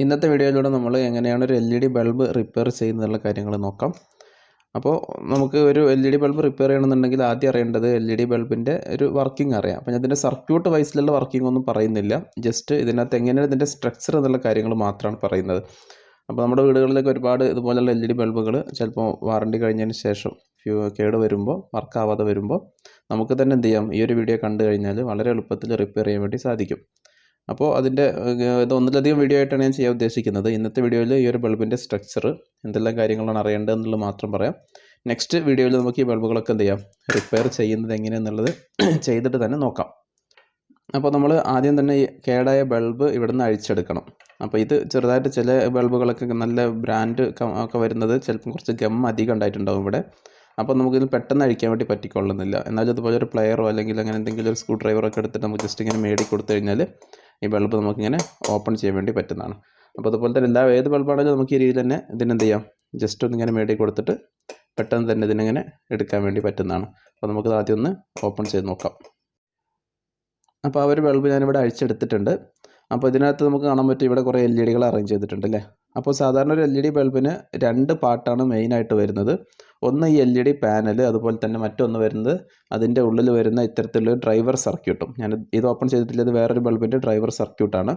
ഇന്നത്തെ വീഡിയോയിലൂടെ നമ്മൾ എങ്ങനെയാണ് ഒരു L E D bulb repair ചെയ്യുന്നതിനുള്ള കാര്യങ്ങൾ നോക്കാം. അപ്പോൾ നമുക്ക് ഒരു L E D bulb repair ചെയ്യണമെന്നുണ്ടെങ്കിൽ ആദ്യം അറിയേണ്ടത് എൽ ഇ ഡി ബൾബിന്റെ ഒരു വർക്കിംഗ് അറിയാം. അപ്പോൾ ഇതിന്റെ സർക്യൂട്ട് വൈസിലുള്ള വർക്കിംഗ് ഒന്നും പറയുന്നില്ല. ജസ്റ്റ് ഇതിനകത്ത് എങ്ങനെയാണ് ഇതിന്റെ സ്ട്രക്ചർ എന്നുള്ള കാര്യങ്ങൾ മാത്രമാണ് പറയുന്നത്. അപ്പോൾ നമ്മുടെ വീടുകളിലൊക്കെ ഒരുപാട് ഇതുപോലെയുള്ള എൽ ഇ ഡി ബൾബുകൾ ചിലപ്പോൾ വാറണ്ടി കഴിഞ്ഞതിന് ശേഷം ഫ്യൂ കേട് വരുമ്പോൾ വർക്കാവാതെ വരുമ്പോൾ നമുക്ക് തന്നെ എന്ത് ചെയ്യാം? ഈ ഒരു വീഡിയോ കണ്ടു കഴിഞ്ഞാൽ വളരെ എളുപ്പത്തിൽ റിപ്പയർ ചെയ്യാൻ വേണ്ടി സാധിക്കും. അപ്പോൾ അതിന്റെ ഇത് ഒന്നിലധികം വീഡിയോ ആയിട്ടാണ് ഞാൻ ചെയ്യാൻ ഉദ്ദേശിക്കുന്നത്. ഇന്നത്തെ വീഡിയോയിൽ ഈ ഒരു ബൾബിന്റെ സ്ട്രക്ചർ എന്തെല്ലാം കാര്യങ്ങളാണ് അറിയേണ്ടത് എന്നുള്ളത് മാത്രം പറയാം. നെക്സ്റ്റ് വീഡിയോയിൽ നമുക്ക് ഈ ബൾബുകളൊക്കെ എന്ത് ചെയ്യാം? റിപ്പയർ ചെയ്യുന്നത് എങ്ങനെയെന്നുള്ളത് ചെയ്തിട്ട് തന്നെ നോക്കാം. അപ്പോൾ നമ്മൾ ആദ്യം തന്നെ ഈ കേടായ ബൾബ് ഇവിടുന്ന് അഴിച്ചെടുക്കണം. അപ്പോൾ ഇത് ചെറുതായിട്ട് ചില ബൾബുകളൊക്കെ നല്ല ബ്രാൻഡ് ഒക്കെ വരുന്നത് ചിലപ്പം കുറച്ച് ഗം അധികം ഉണ്ടായിട്ടുണ്ടാവും ഇവിടെ. അപ്പോൾ നമുക്കിത് പെട്ടെന്ന് അഴിക്കാൻ വേണ്ടി പറ്റിക്കൊള്ളുന്നില്ല. എന്നാൽ അതുപോലെ ഒരു പ്ലെയറോ അല്ലെങ്കിൽ അങ്ങനെ എന്തെങ്കിലും ഒരു സ്ക്രൂ ഡ്രൈവറോ ഒക്കെ എടുത്തിട്ട് നമുക്ക് ജസ്റ്റ് ഇങ്ങനെ മേടി കൊടുത്തു കഴിഞ്ഞാൽ ഈ ബൾബ് നമുക്കിങ്ങനെ ഓപ്പൺ ചെയ്യാൻ വേണ്ടി പറ്റുന്നതാണ്. അപ്പോൾ അതുപോലെ തന്നെ എല്ലാ ഏത് ബൾബാണെങ്കിലും നമുക്ക് ഈ രീതിയിൽ തന്നെ ഇതിനെന്ത് ചെയ്യാം? ജസ്റ്റ് ഒന്ന് ഇങ്ങനെ മേടി കൊടുത്തിട്ട് പെട്ടെന്ന് തന്നെ ഇതിനിങ്ങനെ എടുക്കാൻ വേണ്ടി പറ്റുന്നതാണ്. അപ്പോൾ നമുക്ക് ആദ്യം ഒന്ന് ഓപ്പൺ ചെയ്ത് നോക്കാം. അപ്പോൾ ആ ഒരു ബൾബ് ഞാനിവിടെ അഴിച്ചെടുത്തിട്ടുണ്ട്. അപ്പോൾ ഇതിനകത്ത് നമുക്ക് കാണാൻ പറ്റും ഇവിടെ കുറേ എൽ ഇ ഡികൾ അറേഞ്ച് ചെയ്തിട്ടുണ്ട് അല്ലേ? അപ്പോൾ സാധാരണ ഒരു എൽ ഇ ഡി ബൾബിന് രണ്ട് പാർട്ടാണ് മെയിനായിട്ട് വരുന്നത്. ഒന്ന് ഈ എൽ ഇ ഡി പാനൽ അതുപോലെ തന്നെ മറ്റൊന്ന് വരുന്നത് അതിന്റെ ഉള്ളിൽ വരുന്ന ഇത്തരത്തിലുള്ള ഡ്രൈവർ സർക്യൂട്ടും ഞാൻ ഇത് ഓപ്പൺ ചെയ്തിട്ടില്ല ഇത് വേറൊരു ബൾബിന്റെ ഡ്രൈവർ സർക്യൂട്ടാണ്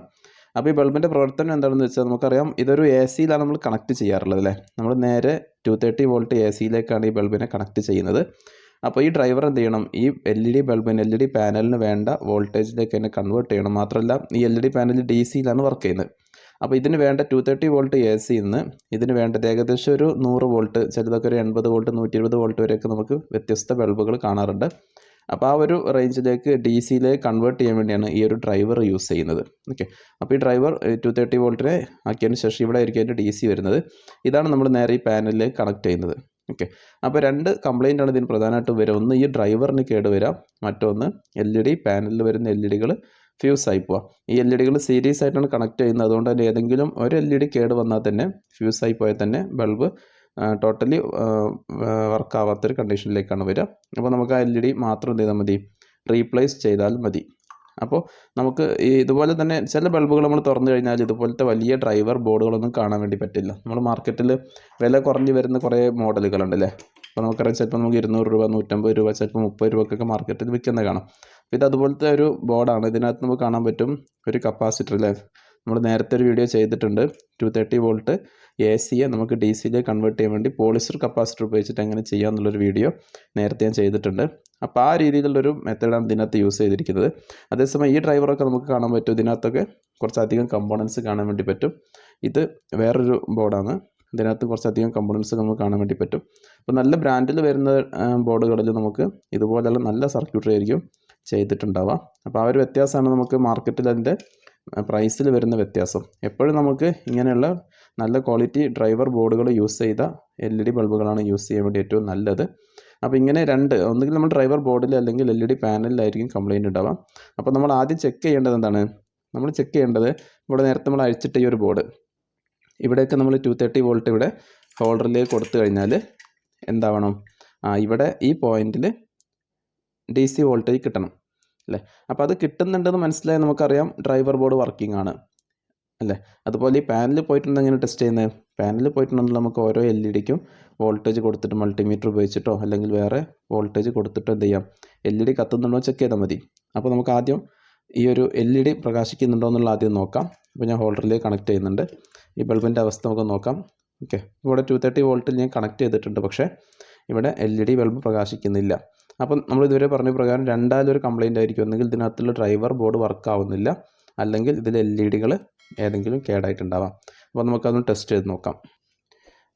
അപ്പോൾ ഈ ബൾബിന്റെ പ്രവർത്തനം എന്താണെന്ന് വെച്ചാൽ നമുക്കറിയാം ഇതൊരു എ സിയിലാണ് നമ്മൾ കണക്ട് ചെയ്യാറുള്ളത് അല്ലേ? നമ്മൾ നേരെ ടു തേർട്ടി വോൾട്ട് എ സിയിലേക്കാണ് ഈ ബൾബിനെ കണക്ട് ചെയ്യുന്നത്. അപ്പോൾ ഈ ഡ്രൈവർ എന്ത് ചെയ്യണം? ഈ എൽ ഇ ഡി ബൾബിന് എൽ ഇ ഡി പാനലിന് വേണ്ട വോൾട്ടേജിലേക്ക് തന്നെ കൺവേർട്ട് ചെയ്യണം. മാത്രമല്ല ഈ L E D panel D സിയിലാണ് work ചെയ്യുന്നത്. അപ്പോൾ ഇതിന് വേണ്ട ടു തേർട്ടി വോൾട്ട് എ നിന്ന് ഇതിന് വേണ്ടത് ഏകദേശം ഒരു നൂറ് വോൾട്ട് ചിലതൊക്കെ ഒരു എൺപത് വോൾട്ട് നൂറ്റി ഇരുപത് വോൾട്ട് വരെയൊക്കെ നമുക്ക് വ്യത്യസ്ത ബൾബുകൾ കാണാറുണ്ട്. അപ്പോൾ ആ ഒരു റേഞ്ചിലേക്ക് ഡി സിയിലേക്ക് കൺവേർട്ട് ചെയ്യാൻ വേണ്ടിയാണ് ഈ ഒരു ഡ്രൈവർ യൂസ് ചെയ്യുന്നത്. ഓക്കെ അപ്പോൾ ഈ ഡ്രൈവർ ടു തേർട്ടി വോൾട്ടിനെ ആക്കിയതിന് ശേഷം ഇവിടെ ആയിരിക്കും അതിന്റെ ഡി സി വരുന്നത്. ഇതാണ് നമ്മൾ നേരെ ഈ പാനലിലേക്ക് കണക്ട് ചെയ്യുന്നത്. ഓക്കെ അപ്പോൾ രണ്ട് കംപ്ലൈന്റ് ആണ് ഇതിന് പ്രധാനമായിട്ടും വരിക. ഒന്ന് ഈ ഡ്രൈവറിന് കേട് വരാം മറ്റൊന്ന് എൽ ഇ ഡി പാനലിൽ വരുന്ന എൽ ഇ ഡികൾ ഫ്യൂസ് ആയി പോവാം. ഈ എൽ ഇ ഡികൾ സീരീസ് ആയിട്ടാണ് കണക്ട് ചെയ്യുന്നത്. അതുകൊണ്ട് തന്നെ ഏതെങ്കിലും ഒരു എൽ ഇ ഡി കേട് വന്നാൽ തന്നെ ഫ്യൂസ് ആയി പോയാൽ തന്നെ ബൾബ് ടോട്ടലി വർക്ക് ആവാത്തൊരു കണ്ടീഷനിലേക്കാണ് വരിക. അപ്പോൾ നമുക്ക് ആ എൽ ഇ ഡി മാത്രം എന്ത് ചെയ്താൽ മതി? റീപ്ലേസ് ചെയ്താൽ മതി. അപ്പോൾ നമുക്ക് ഈ ഇതുപോലെ തന്നെ ചില ബൾബുകൾ നമ്മൾ തുറന്നു കഴിഞ്ഞാൽ ഇതുപോലത്തെ വലിയ ഡ്രൈവർ ബോർഡുകളൊന്നും കാണാൻ വേണ്ടി പറ്റില്ല. നമ്മൾ മാർക്കറ്റിൽ വില കുറഞ്ഞു വരുന്ന കുറേ മോഡലുകളുണ്ട് അല്ലേ അപ്പോൾ നമുക്കറിയാം ചിലപ്പോൾ നമുക്ക് ഇരുന്നൂറ് രൂപ നൂറ്റമ്പത് രൂപ ചിലപ്പോൾ മുപ്പത് രൂപക്കൊക്കെ മാർക്കറ്റിൽ വിൽക്കുന്നത് കാണാം. ഇത് അതുപോലത്തെ ഒരു ബോർഡാണ്. ഇതിനകത്ത് നമുക്ക് കാണാൻ പറ്റും ഒരു കപ്പാസിറ്റർ അല്ലേ നമ്മൾ നേരത്തെ ഒരു വീഡിയോ ചെയ്തിട്ടുണ്ട്. ടു തേർട്ടി വോൾട്ട് എ സിയെ നമുക്ക് ഡി സിയിലേക്ക് കൺവേർട്ട് ചെയ്യാൻ വേണ്ടി പോളിസ്റ്റർ കപ്പാസിറ്റർ ഉപയോഗിച്ചിട്ട് എങ്ങനെ ചെയ്യാമെന്നുള്ളൊരു വീഡിയോ നേരത്തെ ഞാൻ ചെയ്തിട്ടുണ്ട്. അപ്പോൾ ആ രീതിയിലുള്ളൊരു മെത്തേഡാണ് ഇതിനകത്ത് യൂസ് ചെയ്തിരിക്കുന്നത്. അതേസമയം ഈ ഡ്രൈവറൊക്കെ നമുക്ക് കാണാൻ പറ്റും. ഇതിനകത്തൊക്കെ കുറച്ചധികം കമ്പോണൻസ് കാണാൻ വേണ്ടി പറ്റും. ഇത് വേറൊരു ബോർഡാണ്. ഇതിനകത്ത് കുറച്ചധികം കമ്പോണൻസ് നമുക്ക് കാണാൻ വേണ്ടി പറ്റും. അപ്പോൾ നല്ല ബ്രാൻഡിൽ വരുന്ന ബോർഡുകളിൽ നമുക്ക് ഇതുപോലെയുള്ള നല്ല സർക്യൂട്ടറി ആയിരിക്കും. ചെയ്തിട്ടുണ്ടാവാം. അപ്പോൾ ആ ഒരു വ്യത്യാസമാണ് നമുക്ക് മാർക്കറ്റിൽ അതിന്റെ പ്രൈസിൽ വരുന്ന വ്യത്യാസം. എപ്പോഴും നമുക്ക് ഇങ്ങനെയുള്ള നല്ല ക്വാളിറ്റി ഡ്രൈവർ ബോർഡുകൾ യൂസ് ചെയ്ത എൽ ഇ ഡി ബൾബുകളാണ് യൂസ് ചെയ്യാൻ വേണ്ടി ഏറ്റവും നല്ലത്. അപ്പോൾ ഇങ്ങനെ രണ്ട് ഒന്നുകിൽ നമ്മൾ ഡ്രൈവർ ബോർഡിൽ അല്ലെങ്കിൽ എൽ ഇ ഡി പാനലിലായിരിക്കും കംപ്ലയിന്റ് ഉണ്ടാവാം. അപ്പോൾ നമ്മൾ ആദ്യം ചെക്ക് ചെയ്യേണ്ടത് എന്താണ്? നമ്മൾ ചെക്ക് ചെയ്യേണ്ടത് ഇവിടെ നേരത്തെ നമ്മൾ അഴിച്ചിട്ട ഈ ഒരു ബോർഡ് ഇവിടെയൊക്കെ നമ്മൾ ടു തേർട്ടി വോൾട്ട് ഇവിടെ ഹോൾഡറിലേക്ക് കൊടുത്തു കഴിഞ്ഞാൽ എന്താവണം? ആ ഇവിടെ ഈ പോയിന്റിൽ ഡി സി വോൾട്ടേജ് കിട്ടണം അല്ലേ? അപ്പോൾ അത് കിട്ടുന്നുണ്ടെന്ന് മനസ്സിലായി നമുക്കറിയാം ഡ്രൈവർ ബോർഡ് വർക്കിംഗ് ആണ് അല്ലേ? അതുപോലെ ഈ പാനലിൽ പോയിട്ടുണ്ട് എങ്ങനെ ടെസ്റ്റ് ചെയ്യുന്നത്? പാനലിൽ പോയിട്ടുണ്ടെങ്കിൽ നമുക്ക് ഓരോ എൽ ഇ ഡിക്കും വോൾട്ടേജ് കൊടുത്തിട്ട് മൾട്ടിമീറ്റർ ഉപയോഗിച്ചിട്ടോ അല്ലെങ്കിൽ വേറെ വോൾട്ടേജ് കൊടുത്തിട്ടോ എന്ത് ചെയ്യാം? എൽ ഇ ഡി കത്തുന്നുണ്ടോ ചെക്ക് ചെയ്താൽ മതി. അപ്പോൾ നമുക്ക് ആദ്യം ഈ ഒരു എൽ ഇ ഡി പ്രകാശിക്കുന്നുണ്ടോ എന്നുള്ള ആദ്യം നോക്കാം. അപ്പോൾ ഞാൻ ഹോൾഡറിലേക്ക് കണക്ട് ചെയ്യുന്നുണ്ട്. ഈ ബൾബിന്റെ അവസ്ഥ നമുക്ക് നോക്കാം. ഓക്കെ. ഇവിടെ ടു തേർട്ടി വോൾട്ടിൽ ഞാൻ കണക്ട് ചെയ്തിട്ടുണ്ട് പക്ഷേ ഇവിടെ എൽ ഇ ഡി ബൾബ് പ്രകാശിക്കുന്നില്ല. അപ്പം നമ്മൾ ഇതുവരെ പറഞ്ഞ പ്രകാരം രണ്ടായാലും ഒരു കംപ്ലൈന്റ് ആയിരിക്കും. ഒന്നുകിൽ ഇതിനകത്തുള്ള ഡ്രൈവർ ബോർഡ് വർക്ക് ആവുന്നില്ല. അല്ലെങ്കിൽ ഇതിൽ എൽ ഇ ഡികൾ ഏതെങ്കിലും കേടായിട്ടുണ്ടാവാം. അപ്പോൾ നമുക്കതൊന്ന് ടെസ്റ്റ് ചെയ്ത് നോക്കാം.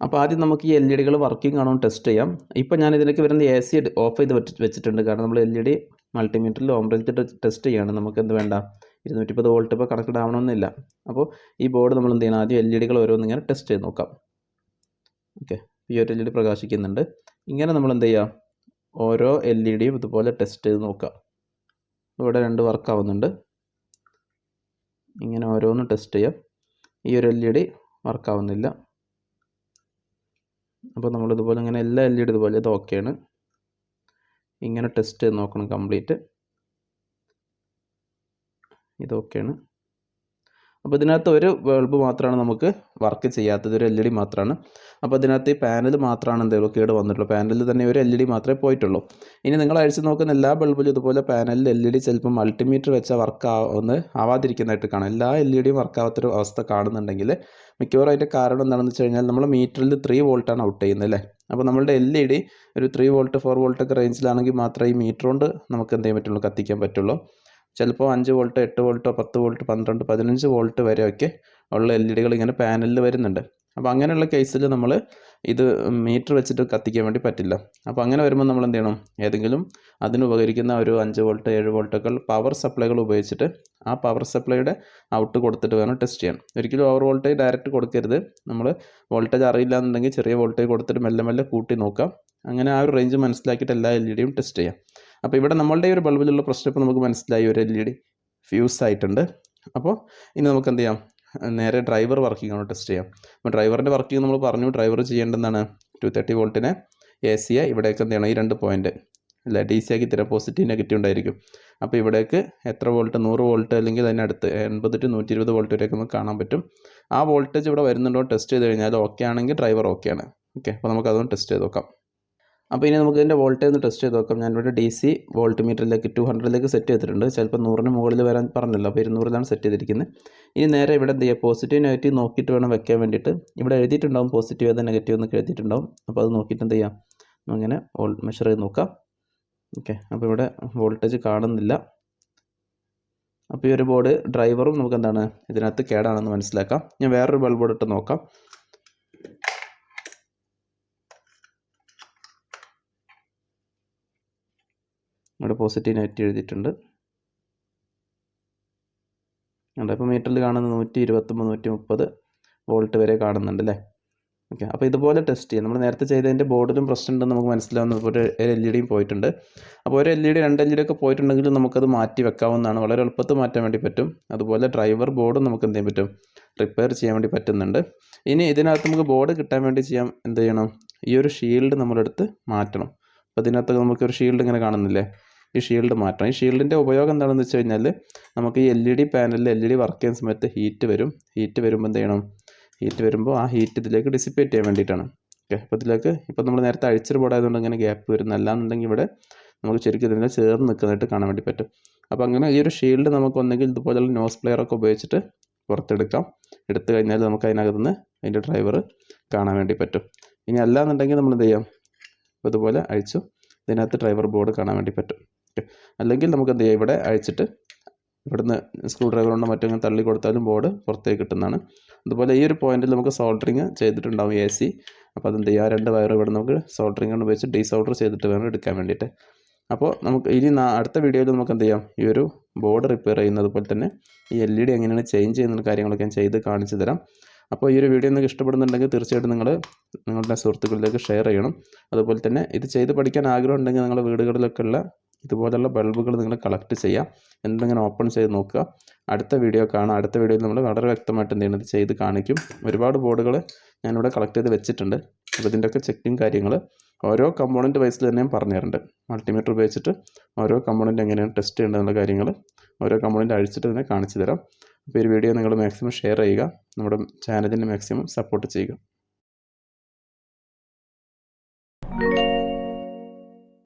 അപ്പോൾ ആദ്യം നമുക്ക് ഈ എൽ ഇ ഡികൾ വർക്കിംഗ് ആണോ ടെസ്റ്റ് ചെയ്യാം. ഇപ്പോൾ ഞാൻ ഇതിലേക്ക് വരുന്ന എ സി ഓഫ് ചെയ്ത് വെച്ച് വെച്ചിട്ടുണ്ട്. കാരണം നമ്മൾ എൽ ഇ ഡി മൾട്ടിമീറ്ററിൽ ഓംബ്രേജ് ടെസ്റ്റ് ചെയ്യാണ്. നമുക്ക് എന്ത് വേണ്ട? ഇരുന്നൂറ്റിപ്പത് വോൾട്ട് ഇപ്പോൾ കണക്റ്റഡ് ആവണമെന്നില്ല അപ്പോൾ ഈ ബോർഡ് നമ്മൾ എന്ത് ചെയ്യണം? ആദ്യം എൽ ഇ ഡികൾ ഓരോന്നിങ്ങനെ ടെസ്റ്റ് ചെയ്ത് നോക്കാം. ഓക്കെ ഈ ഒരു എൽ ഇ ഡി പ്രകാശിക്കുന്നുണ്ട്. ഇങ്ങനെ നമ്മൾ എന്ത് ചെയ്യുക? ഓരോ എൽ ഇ ഡിയും ഇതുപോലെ ടെസ്റ്റ് ചെയ്ത് നോക്കാം ഇവിടെ രണ്ട് വർക്ക് ആവുന്നുണ്ട്. ഇങ്ങനെ ഓരോന്നും ടെസ്റ്റ് ചെയ്യാം. ഈ ഒരു എൽ ഇ ഡി വർക്ക് ആവുന്നില്ല. അപ്പോൾ നമ്മൾ ഇതുപോലെ ഇങ്ങനെ എല്ലാ എൽ ഇ ഡി ഇതുപോലെ ഇത് ഓക്കെയാണ് ഇങ്ങനെ ടെസ്റ്റ് ചെയ്ത് നോക്കണം കംപ്ലീറ്റ് ഇത് ഓക്കെയാണ് അപ്പോൾ ഇതിനകത്ത് ഒരു ബൾബ് മാത്രമാണ് നമുക്ക് വർക്ക് ചെയ്യാത്തത് ഒരു എൽ ഇ ഡി മാത്രമാണ് അപ്പോൾ ഇതിനകത്ത് ഈ പാനൽ മാത്രമാണ് എന്തെങ്കിലും കേട് വന്നിട്ടുള്ളൂ പാനലിൽ തന്നെ ഒരു എൽ ഇ ഡി മാത്രമേ പോയിട്ടുള്ളൂ. ഇനി നിങ്ങൾ അഴിച്ച് നോക്കുന്ന എല്ലാ ബൾബിലും ഇതുപോലെ പാനലിൽ എൽ ഇ ഡി ചിലപ്പോൾ മൾട്ടിമീറ്റർ വെച്ചാൽ വർക്ക് ആവുന്ന ആവാതിരിക്കുന്നതായിട്ട് കാണാം. എല്ലാ എൽ ഇ ഡിയും വർക്ക് ആവാത്തൊരു അവസ്ഥ കാണുന്നുണ്ടെങ്കിൽ മിക്കവാറും അതിന്റെ കാരണം എന്താണെന്ന് വെച്ച് കഴിഞ്ഞാൽ നമ്മൾ മീറ്ററിൽ ത്രീ വോൾട്ടാണ് ഔട്ട് ചെയ്യുന്നത് അല്ലേ? അപ്പോൾ നമ്മളുടെ എൽ ഇ ഡി ഒരു ത്രീ വോൾട്ട് ഫോർ വോൾട്ടൊക്കെ റേഞ്ചിലാണെങ്കിൽ മാത്രമേ ഈ മീറ്റർ കൊണ്ട് നമുക്ക് എന്ത് ചെയ്യാൻ പറ്റുള്ളൂ? കത്തിക്കാൻ പറ്റുള്ളൂ. ചിലപ്പോൾ അഞ്ച് വോൾട്ട് എട്ട് വോൾട്ടോ പത്ത് വോൾട്ട് പന്ത്രണ്ട് പതിനഞ്ച് വോൾട്ട് വരെയൊക്കെ ഉള്ള എൽ ഇ ഡികൾ ഇങ്ങനെ പാനലിൽ വരുന്നുണ്ട്. അപ്പോൾ അങ്ങനെയുള്ള കേസിൽ നമ്മൾ ഇത് മീറ്റർ വെച്ചിട്ട് കത്തിക്കാൻ വേണ്ടി പറ്റില്ല. അപ്പോൾ അങ്ങനെ വരുമ്പോൾ നമ്മൾ എന്ത് ചെയ്യണം? ഏതെങ്കിലും അതിന് ഉപകരിക്കുന്ന ഒരു അഞ്ച് വോൾട്ട് ഏഴ് വോൾട്ടൊക്കെ പവർ സപ്ലൈകൾ ഉപയോഗിച്ചിട്ട് ആ പവർ സപ്ലൈയുടെ ഔട്ട് കൊടുത്തിട്ട് വേണം ടെസ്റ്റ് ചെയ്യാൻ. ഒരിക്കലും ഓവർ വോൾട്ടേജ് ഡയറക്റ്റ് കൊടുക്കരുത്. നമ്മൾ വോൾട്ടേജ് അറിയില്ല എന്നുണ്ടെങ്കിൽ ചെറിയ വോൾട്ടേജ് കൊടുത്തിട്ട് മെല്ലെ മെല്ലെ കൂട്ടി നോക്കാം. അങ്ങനെ ആ ഒരു റേഞ്ച് മനസ്സിലാക്കിയിട്ട് എല്ലാ എൽ ഇ ഡിയും ടെസ്റ്റ് ചെയ്യാം. അപ്പോൾ ഇവിടെ നമ്മളുടെ ഒരു ബൾബിലുള്ള പ്രശ്നം ഇപ്പോൾ നമുക്ക് മനസ്സിലായി ഒരു എൽ ഇ ഡി ഫ്യൂസ് ആയിട്ടുണ്ട്. അപ്പോൾ ഇനി നമുക്ക് എന്ത് ചെയ്യാം? നേരെ ഡ്രൈവർ വർക്കിംഗ് ആണ് ടെസ്റ്റ് ചെയ്യാം. അപ്പോൾ ഡ്രൈവറിന്റെ വർക്കിംഗ് നമ്മൾ പറഞ്ഞു ഡ്രൈവർ ചെയ്യേണ്ടതാണ് ടു തേർട്ടി വോൾട്ടിനെ എ സിയെ ഇവിടേക്ക് എന്ത് ചെയ്യണം? ഈ രണ്ട് പോയിന്റ് അല്ല? ഡി സി ആക്കി തരാം പോസിറ്റീവ് നെഗറ്റീവ് ഉണ്ടായിരിക്കും. അപ്പോൾ ഇവിടേക്ക് എത്ര വോൾട്ട് നൂറ് വോൾട്ട് അല്ലെങ്കിൽ അതിനടുത്ത് എൺപത് ടു നൂറ്റി ഇരുപത് വോൾട്ട് വരെയൊക്കെ നമുക്ക് കാണാൻ പറ്റും. ആ വോൾട്ടേജ് ഇവിടെ വരുന്നുണ്ടോ? ടെസ്റ്റ് ചെയ്ത് കഴിഞ്ഞാൽ ഓക്കെ ആണെങ്കിൽ ഡ്രൈവർ ഓക്കെ ആണ്. ഓക്കെ അപ്പോൾ നമുക്ക് അതൊന്ന് ടെസ്റ്റ് ചെയ്ത് നോക്കാം. അപ്പോൾ ഇനി നമുക്ക് ഇതിന്റെ വോൾട്ടേജ് ഒന്ന് ടെസ്റ്റ് ചെയ്ത് നോക്കാം. ഞാനിവിടെ ഡി സി വോൾട്ട് മീറ്ററിലേക്ക് ടു ഹൺഡ്രഡിലേക്ക് സെറ്റ് ചെയ്തിട്ടുണ്ട്. ചിലപ്പോൾ നൂറിന് മുകളിൽ വരാൻ പറഞ്ഞല്ലോ. അപ്പോൾ ഇരുന്നൂറിലാണ് സെറ്റ് ചെയ്തിരിക്കുന്നത്. ഇനി നേരെ ഇവിടെ എന്ത് ചെയ്യുക? പോസിറ്റീവ് നെഗറ്റീവ് നോക്കിയിട്ട് വേണം വെക്കാൻ വേണ്ടിയിട്ട്. ഇവിടെ എഴുതിയിട്ടുണ്ടാവും പോസിറ്റീവ് ഏതാ നെഗറ്റീവ് എന്നൊക്കെ എഴുതിയിട്ടുണ്ടാവും. അപ്പോൾ അത് നോക്കിയിട്ട് എന്ത് ചെയ്യാം? അങ്ങനെ മെഷർ ചെയ്ത് നോക്കാം. ഓക്കെ അപ്പോൾ ഇവിടെ വോൾട്ടേജ് കാണുന്നില്ല. അപ്പോൾ ഈ ഒരു ബോർഡ് ഡ്രൈവറും നമുക്ക് എന്താണ്? ഇതിനകത്ത് കേടാണെന്ന് മനസ്സിലാക്കാം. ഞാൻ വേറൊരു ബൾബ് ഇട്ട് നോക്കാം. ഇവിടെ പോസിറ്റീവ് നെഗറ്റീവ് എഴുതിയിട്ടുണ്ട്. ഉണ്ട് അപ്പോൾ മീറ്ററിൽ കാണുന്നത് നൂറ്റി ഇരുപത്തൊമ്പത് നൂറ്റി മുപ്പത് വോൾട്ട് വരെ കാണുന്നുണ്ട് അല്ലേ? ഓക്കെ അപ്പോൾ ഇതുപോലെ ടെസ്റ്റ് ചെയ്യാം. നമ്മൾ നേരത്തെ ചെയ്തതിന്റെ ബോർഡിലും പ്രശ്നം ഉണ്ടെന്ന് നമുക്ക് മനസ്സിലാവുന്ന ഒരു എൽ ഇ ഡിയും പോയിട്ടുണ്ട്. അപ്പോൾ ഒരു എൽ ഇ ഡി രണ്ട് എൽ ഇ ഡി ഒക്കെ പോയിട്ടുണ്ടെങ്കിൽ നമുക്കത് മാറ്റി വെക്കാവുന്നതാണ്. വളരെ എളുപ്പത്തിൽ മാറ്റാൻ വേണ്ടി പറ്റും. അതുപോലെ ഡ്രൈവർ ബോർഡും നമുക്ക് എന്ത് ചെയ്യാൻ പറ്റും? റിപ്പയർ ചെയ്യാൻ വേണ്ടി പറ്റുന്നുണ്ട്. ഇനി ഇതിനകത്ത് നമുക്ക് ബോർഡ് കിട്ടാൻ വേണ്ടി ചെയ്യാം. എന്ത് ചെയ്യണം? ഈ ഒരു ഷീൽഡ് നമ്മളെടുത്ത് മാറ്റണം. അപ്പോൾ ഇതിനകത്ത് നമുക്കൊരു ഷീൽഡ് ഇങ്ങനെ കാണുന്നില്ലേ? ഈ ഷീൽഡ് മാറ്റണം. ഈ ഷീൽഡിന്റെ ഉപയോഗം എന്താണെന്ന് വെച്ച് കഴിഞ്ഞാൽ നമുക്ക് ഈ എൽ ഇ ഡി പാനലിൽ എൽ ഇ ഡി വർക്ക് ചെയ്യുന്ന സമയത്ത് ഹീറ്റ് വരും. ഹീറ്റ് വരുമ്പോൾ എന്ത് ചെയ്യണം? ഹീറ്റ് വരുമ്പോൾ ആ ഹീറ്റ് ഇതിലേക്ക് ഡിസിപ്പേറ്റ് ചെയ്യാൻ വേണ്ടിയിട്ടാണ്. ഓക്കെ അപ്പോൾ ഇതിലേക്ക് ഇപ്പോൾ നമ്മൾ നേരത്തെ അഴിച്ചൊരു ബോർഡായതുകൊണ്ട് ഇങ്ങനെ ഗ്യാപ്പ് വരുന്നു അല്ലാന്നുണ്ടെങ്കിൽ ഇവിടെ നമുക്ക് ശരിക്കും ഇതിനെ ചേർന്ന് നിൽക്കുന്നതായിട്ട് കാണാൻ വേണ്ടി പറ്റും. അപ്പോൾ അങ്ങനെ ഈ ഒരു ഷീൽഡ് നമുക്ക് ഒന്നെങ്കിൽ ഇതുപോലെയുള്ള നോസ് പ്ലെയർ ഒക്കെ ഉപയോഗിച്ചിട്ട് പുറത്തെടുക്കാം. എടുത്തു കഴിഞ്ഞാൽ നമുക്ക് അതിനകത്ത് നിന്ന് അതിന്റെ ഡ്രൈവർ കാണാൻ വേണ്ടി പറ്റും. ഇനി അല്ലാന്നുണ്ടെങ്കിൽ നമ്മൾ എന്ത് ചെയ്യാം? ഇതുപോലെ അഴിച്ചു. ഇതിനകത്ത് ഡ്രൈവർ ബോർഡ് കാണാൻ വേണ്ടി പറ്റും. ഓക്കെ അല്ലെങ്കിൽ നമുക്ക് എന്ത് ചെയ്യാം ഇവിടെ അഴിച്ചിട്ട് ഇവിടുന്ന് സ്ക്രൂ ഡ്രൈവർ കൊണ്ട് മറ്റോ തള്ളി കൊടുത്താലും ബോർഡ് പുറത്തേക്ക് കിട്ടുന്നതാണ്. അതുപോലെ ഈ ഒരു പോയിന്റിൽ നമുക്ക് സോൾഡറിങ് ചെയ്തിട്ടുണ്ടാവും എ സി അപ്പോൾ അതെന്ത് ചെയ്യുക രണ്ട് വയർ ഇവിടെ നമുക്ക് സോൾഡറിങ് കൊണ്ട് വെച്ച് ഡിസോൾഡർ ചെയ്തിട്ട് വേണം എടുക്കാൻ വേണ്ടിയിട്ട്. അപ്പോൾ നമുക്ക് ഇനി അടുത്ത വീഡിയോയിൽ നമുക്ക് എന്ത് ചെയ്യാം? ഈ ഒരു ബോർഡ് റിപ്പയർ ചെയ്യുന്നത് പോലെ തന്നെ ഈ എൽ ഇ ഡി എങ്ങനെയാണ് ചേഞ്ച് ചെയ്യുന്ന കാര്യങ്ങളൊക്കെ ഞാൻ ചെയ്ത് കാണിച്ചു തരാം. അപ്പോൾ ഈ ഒരു വീഡിയോ നിങ്ങൾക്ക് ഇഷ്ടപ്പെടുന്നുണ്ടെങ്കിൽ തീർച്ചയായിട്ടും നിങ്ങൾ നിങ്ങളുടെ സുഹൃത്തുക്കളിലേക്ക് ഷെയർ ചെയ്യണം. അതുപോലെ തന്നെ ഇത് ചെയ്ത് പഠിക്കാൻ ആഗ്രഹം ഉണ്ടെങ്കിൽ നിങ്ങളുടെ വീടുകളിലൊക്കെ ഉള്ള ഇതുപോലുള്ള ബൾബുകൾ നിങ്ങൾ കളക്ട് ചെയ്യാം. എന്തെങ്കിലും ഓപ്പൺ ചെയ്ത് നോക്കുക. അടുത്ത വീഡിയോ കാണാം. അടുത്ത വീഡിയോയിൽ നമ്മൾ വളരെ വ്യക്തമായിട്ട് എന്ത് ചെയ്യുന്നത്? ചെയ്ത് കാണിക്കും. ഒരുപാട് ബോർഡുകൾ ഞാനിവിടെ കളക്ട് ചെയ്ത് വെച്ചിട്ടുണ്ട്. അപ്പോൾ ഇതിന്റെയൊക്കെ ചെക്കിങ് കാര്യങ്ങൾ ഓരോ കമ്പോണന്റ് വൈസിൽ തന്നെ ഞാൻ പറഞ്ഞു തരുന്നുണ്ട് മൾട്ടിമീറ്റർ ഉപയോഗിച്ചിട്ട് ഓരോ കമ്പോണന്റ് എങ്ങനെയാണ് ടെസ്റ്റ് ചെയ്യേണ്ടതെന്നുള്ള കാര്യങ്ങൾ ഓരോ കമ്പോണന്റ് അഴിച്ചിട്ട് തന്നെ കാണിച്ചു തരാം. അപ്പോൾ ഈ വീഡിയോ നിങ്ങൾ മാക്സിമം ഷെയർ ചെയ്യുക. നമ്മുടെ ചാനലിനെ മാക്സിമം സപ്പോർട്ട് ചെയ്യുക.